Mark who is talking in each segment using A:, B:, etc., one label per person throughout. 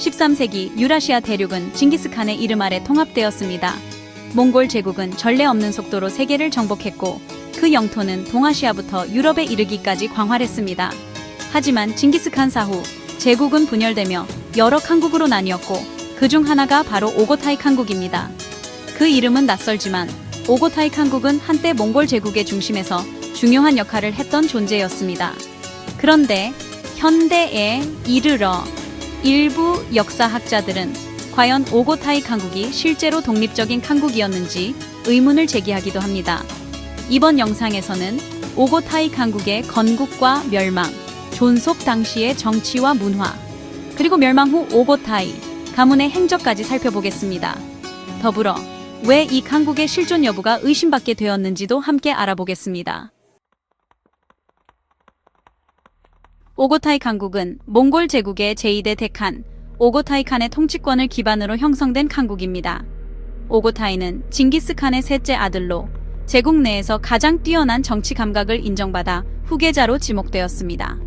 A: 13세기 유라시아 대륙은 징기스칸의 이름 아래 통합되었습니다. 몽골 제국은 전례 없는 속도로 세계를 정복했고 그 영토는 동아시아부터 유럽에 이르기까지 광활했습니다. 하지만 징기스칸 사후 제국은 분열되며 여러 칸국으로 나뉘었고 그중 하나가 바로 오고타이 칸국입니다. 그 이름은 낯설지만 오고타이 칸국은 한때 몽골 제국의 중심에서 중요한 역할을 했던 존재였습니다. 그런데 현대에 이르러 일부 역사학자들은 과연 오고타이 칸국이 실제로 독립적인 칸국이었는지 의문을 제기하기도 합니다. 이번 영상에서는 오고타이 칸국의 건국과 멸망, 존속 당시의 정치와 문화, 그리고 멸망 후 오고타이 가문의 행적까지 살펴보겠습니다. 더불어 왜 이 칸국의 실존 여부가 의심받게 되었는지도 함께 알아보겠습니다. 오고타이 칸국은 몽골 제국의 제2대 대칸, 오고타이 칸의 통치권을 기반으로 형성된 칸국입니다. 오고타이는 징기스 칸의 셋째 아들로 제국 내에서 가장 뛰어난 정치 감각을 인정받아 후계자로 지목되었습니다.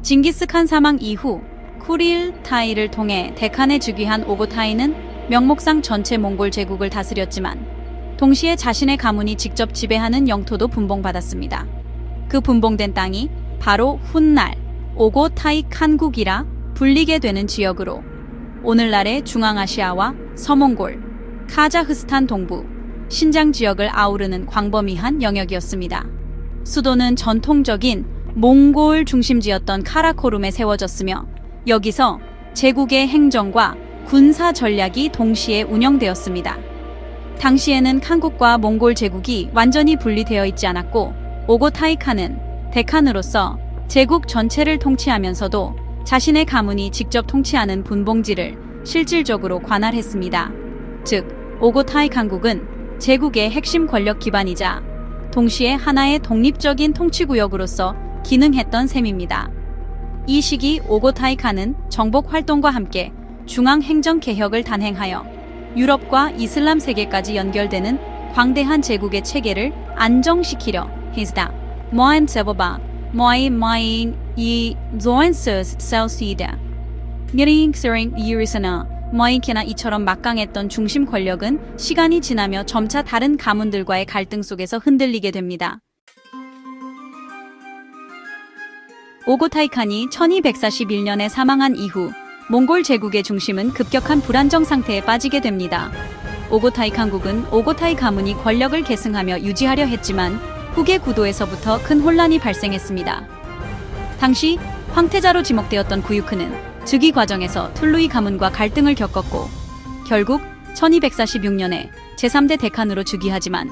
A: 징기스 칸 사망 이후 쿠릴 타이를 통해 대칸에 즉위한 오고타이는 명목상 전체 몽골 제국을 다스렸지만 동시에 자신의 가문이 직접 지배하는 영토도 분봉받았습니다. 그 분봉된 땅이 바로 훗날 오고타이 칸국이라 불리게 되는 지역으로 오늘날의 중앙아시아와 서몽골, 카자흐스탄 동부, 신장 지역을 아우르는 광범위한 영역이었습니다. 수도는 전통적인 몽골 중심지였던 카라코룸에 세워졌으며 여기서 제국의 행정과 군사 전략이 동시에 운영되었습니다. 당시에는 칸국과 몽골 제국이 완전히 분리되어 있지 않았고 오고타이 칸은 대칸으로서 제국 전체를 통치하면서도 자신의 가문이 직접 통치하는 분봉지를 실질적으로 관할했습니다. 즉, 오고타이 칸국은 제국의 핵심 권력 기반이자 동시에 하나의 독립적인 통치구역으로서 기능했던 셈입니다. 이 시기 오고타이 칸은 정복 활동과 함께 중앙 행정 개혁을 단행하여 유럽과 이슬람 세계까지 연결되는 광대한 제국의 체계를 안정시키려 했다. 모엔 세보바 모이 마인 이 조엔스스 셀시다. 니링스링 유리스나 모이케나 이처럼 막강했던 중심 권력은 시간이 지나며 점차 다른 가문들과의 갈등 속에서 흔들리게 됩니다. 오고타이 칸이 1241년에 사망한 이후 몽골 제국의 중심은 급격한 불안정 상태에 빠지게 됩니다. 오고타이 칸국은 오고타이 가문이 권력을 계승하며 유지하려 했지만 후계 구도에서부터 큰 혼란이 발생했습니다. 당시 황태자로 지목되었던 구유크는 즉위 과정에서 툴루이 가문과 갈등을 겪었고 결국 1246년에 제3대 대칸으로 즉위하지만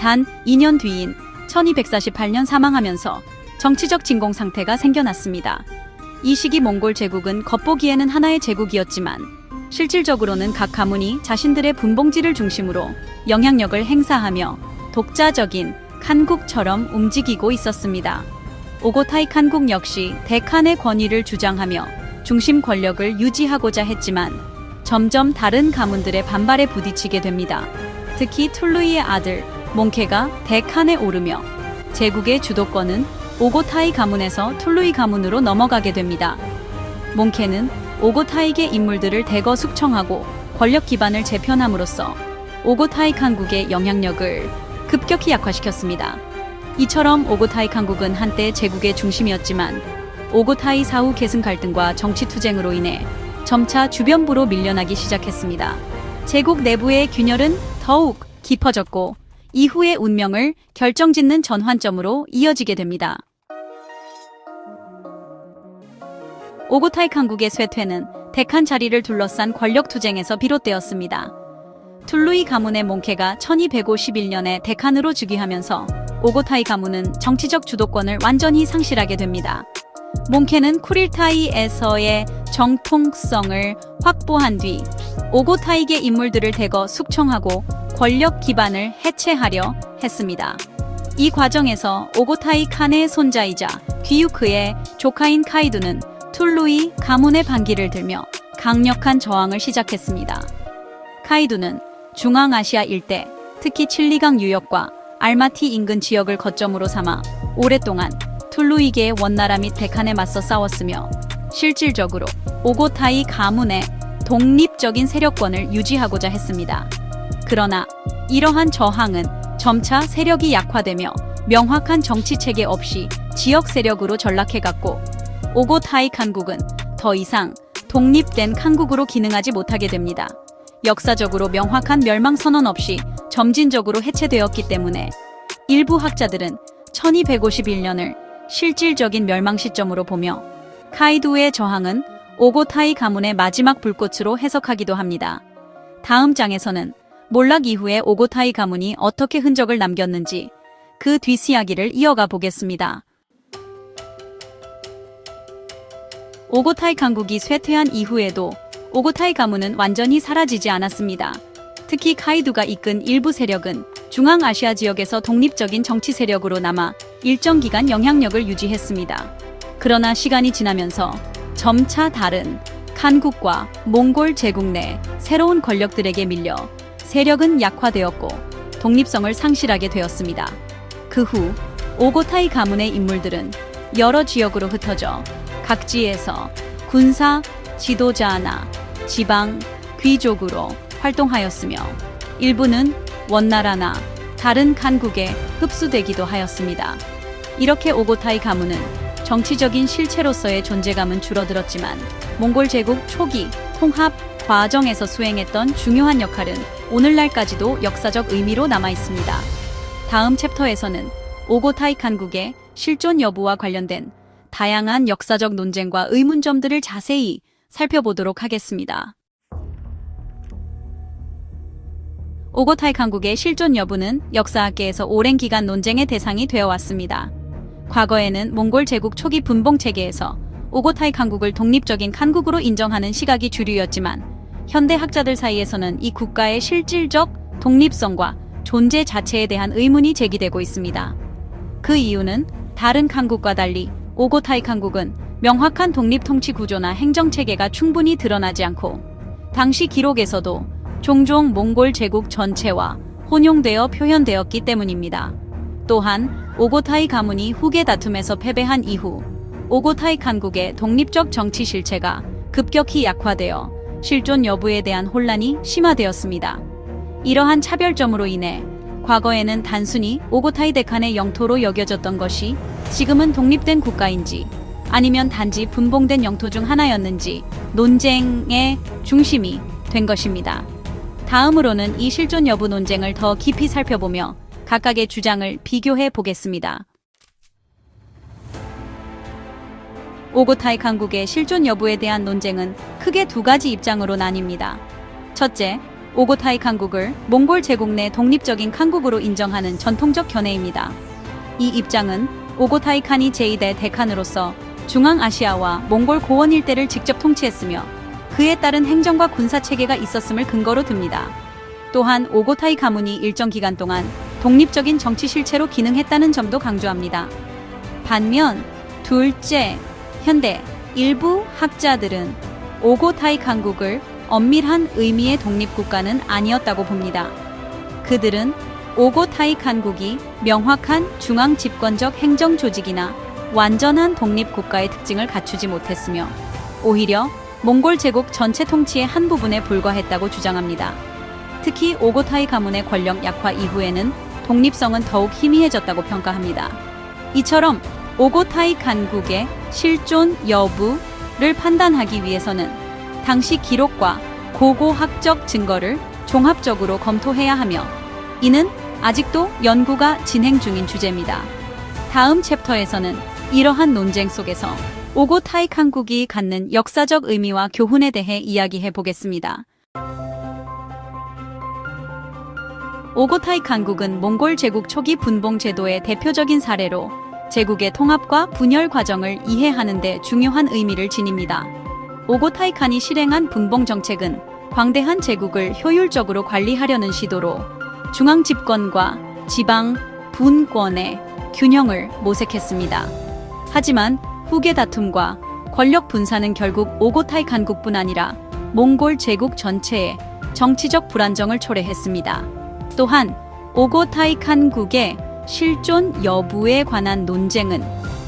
A: 단 2년 뒤인 1248년 사망하면서 정치적 진공 상태가 생겨났습니다. 이 시기 몽골 제국은 겉보기에는 하나의 제국이었지만 실질적으로는 각 가문이 자신들의 분봉지를 중심으로 영향력을 행사하며 독자적인 칸국처럼 움직이고 있었습니다. 오고타이 칸국 역시 대칸의 권위를 주장하며 중심 권력을 유지하고자 했지만 점점 다른 가문들의 반발에 부딪히게 됩니다. 특히 툴루이의 아들 몽케가 대칸에 오르며 제국의 주도권은 오고타이 가문에서 툴루이 가문으로 넘어가게 됩니다. 몽케는 오고타이계 인물들을 대거 숙청하고 권력 기반을 재편함으로써 오고타이 칸국의 영향력을 급격히 약화시켰습니다. 이처럼 오고타이 칸국은 한때 제국의 중심이었지만 오고타이 사후 계승 갈등과 정치 투쟁으로 인해 점차 주변부로 밀려나기 시작했습니다. 제국 내부의 균열은 더욱 깊어졌고 이후의 운명을 결정짓는 전환점으로 이어지게 됩니다. 오고타이 칸국의 쇠퇴는 대칸 자리를 둘러싼 권력 투쟁에서 비롯되었습니다. 툴루이 가문의 몽케가 1251년에 대칸으로 즉위하면서 오고타이 가문은 정치적 주도권을 완전히 상실하게 됩니다. 몽케는 쿠릴타이에서의 정통성을 확보한 뒤 오고타이계 인물들을 대거 숙청하고 권력 기반을 해체하려 했습니다. 이 과정에서 오고타이 칸의 손자이자 귀유크의 조카인 카이두는 툴루이 가문의 반기를 들며 강력한 저항을 시작했습니다. 카이두는 중앙아시아 일대, 특히 칠리강 유역과 알마티 인근 지역을 거점으로 삼아 오랫동안 툴루이계의 원나라 및 데칸에 맞서 싸웠으며 실질적으로 오고타이 가문의 독립적인 세력권을 유지하고자 했습니다. 그러나 이러한 저항은 점차 세력이 약화되며 명확한 정치 체계 없이 지역 세력으로 전락해갔고 오고타이 칸국은 더 이상 독립된 칸국으로 기능하지 못하게 됩니다. 역사적으로 명확한 멸망 선언 없이 점진적으로 해체되었기 때문에 일부 학자들은 1251년을 실질적인 멸망 시점으로 보며 카이도의 저항은 오고타이 가문의 마지막 불꽃으로 해석하기도 합니다. 다음 장에서는 몰락 이후에 오고타이 가문이 어떻게 흔적을 남겼는지 그 뒷이야기를 이어가 보겠습니다. 오고타이 강국이 쇠퇴한 이후에도 오고타이 가문은 완전히 사라지지 않았습니다. 특히 카이두가 이끈 일부 세력은 중앙아시아 지역에서 독립적인 정치 세력으로 남아 일정 기간 영향력을 유지했습니다. 그러나 시간이 지나면서 점차 다른 칸국과 몽골 제국 내 새로운 권력들에게 밀려 세력은 약화되었고 독립성을 상실하게 되었습니다. 그 후 오고타이 가문의 인물들은 여러 지역으로 흩어져 각지에서 군사, 지도자나 지방, 귀족으로 활동하였으며 일부는 원나라나 다른 칸국에 흡수되기도 하였습니다. 이렇게 오고타이 가문은 정치적인 실체로서의 존재감은 줄어들었지만 몽골 제국 초기 통합 과정에서 수행했던 중요한 역할은 오늘날까지도 역사적 의미로 남아 있습니다. 다음 챕터에서는 오고타이 칸국의 실존 여부와 관련된 다양한 역사적 논쟁과 의문점들을 자세히 살펴보도록 하겠습니다. 오고타이 칸국의 실존 여부는 역사학계에서 오랜 기간 논쟁의 대상이 되어 왔습니다. 과거에는 몽골 제국 초기 분봉 체계에서 오고타이 칸국을 독립적인 칸국으로 인정하는 시각이 주류였지만 현대 학자들 사이에서는 이 국가의 실질적 독립성과 존재 자체에 대한 의문이 제기되고 있습니다. 그 이유는 다른 칸국과 달리 오고타이 칸국은 명확한 독립 통치 구조나 행정 체계가 충분히 드러나지 않고 당시 기록에서도 종종 몽골 제국 전체와 혼용되어 표현되었기 때문입니다. 또한 오고타이 가문이 후계 다툼에서 패배한 이후 오고타이 칸국의 독립적 정치 실체가 급격히 약화되어 실존 여부에 대한 혼란이 심화되었습니다. 이러한 차별점으로 인해 과거에는 단순히 오고타이 데칸의 영토로 여겨졌던 것이 지금은 독립된 국가인지 아니면 단지 분봉된 영토 중 하나였는지 논쟁의 중심이 된 것입니다. 다음으로는 이 실존 여부 논쟁을 더 깊이 살펴보며 각각의 주장을 비교해 보겠습니다. 오고타이 강국의 실존 여부에 대한 논쟁은 크게 두 가지 입장으로 나뉩니다. 첫째, 오고타이 강국을 몽골 제국 내 독립적인 칸국으로 인정하는 전통적 견해입니다. 이 입장은 오고타이 칸이 제2대 대칸으로서 중앙아시아와 몽골 고원 일대를 직접 통치했으며 그에 따른 행정과 군사 체계가 있었음을 근거로 듭니다. 또한 오고타이 가문이 일정 기간 동안 독립적인 정치 실체로 기능했다는 점도 강조합니다. 반면 둘째, 현대 일부 학자들은 오고타이 강국을 엄밀한 의미의 독립국가는 아니었다고 봅니다. 그들은 오고타이 칸국이 명확한 중앙 집권적 행정 조직이나 완전한 독립 국가의 특징을 갖추지 못했으며 오히려 몽골 제국 전체 통치의 한 부분에 불과했다고 주장합니다. 특히 오고타이 가문의 권력 약화 이후에는 독립성은 더욱 희미해졌다고 평가합니다. 이처럼 오고타이 간국의 실존 여부를 판단하기 위해서는 당시 기록과 고고학적 증거를 종합적으로 검토해야 하며 이는 아직도 연구가 진행 중인 주제입니다. 다음 챕터에서는 이러한 논쟁 속에서 오고타이 칸국이 갖는 역사적 의미와 교훈에 대해 이야기해 보겠습니다. 오고타이 칸국은 몽골 제국 초기 분봉 제도의 대표적인 사례로 제국의 통합과 분열 과정을 이해하는 데 중요한 의미를 지닙니다. 오고타이 칸이 실행한 분봉 정책은 광대한 제국을 효율적으로 관리하려는 시도로 중앙 집권과 지방 분권의 균형을 모색했습니다. 하지만 후계 다툼과 권력 분산은 결국 오고타이 칸국뿐 아니라 몽골 제국 전체에 정치적 불안정을 초래했습니다. 또한 오고타이 칸국의 실존 여부에 관한 논쟁은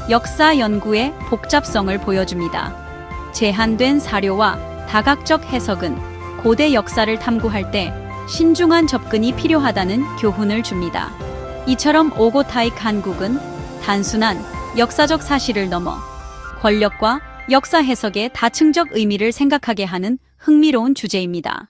A: 역사 연구의 복잡성을 보여줍니다. 제한된 사료와 다각적 해석은 고대 역사를 탐구할 때 신중한 접근이 필요하다는 교훈을 줍니다. 이처럼 오고타이 간국은 단순한 역사적 사실을 넘어 권력과 역사 해석의 다층적 의미를 생각하게 하는 흥미로운 주제입니다.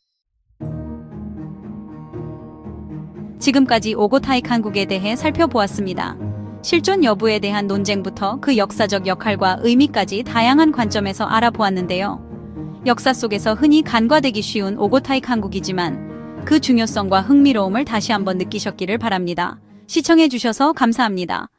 A: 지금까지 오고타이 칸국에 대해 살펴보았습니다. 실존 여부에 대한 논쟁부터 그 역사적 역할과 의미까지 다양한 관점에서 알아보았는데요. 역사 속에서 흔히 간과되기 쉬운 오고타이 칸국이지만 그 중요성과 흥미로움을 다시 한번 느끼셨기를 바랍니다. 시청해주셔서 감사합니다.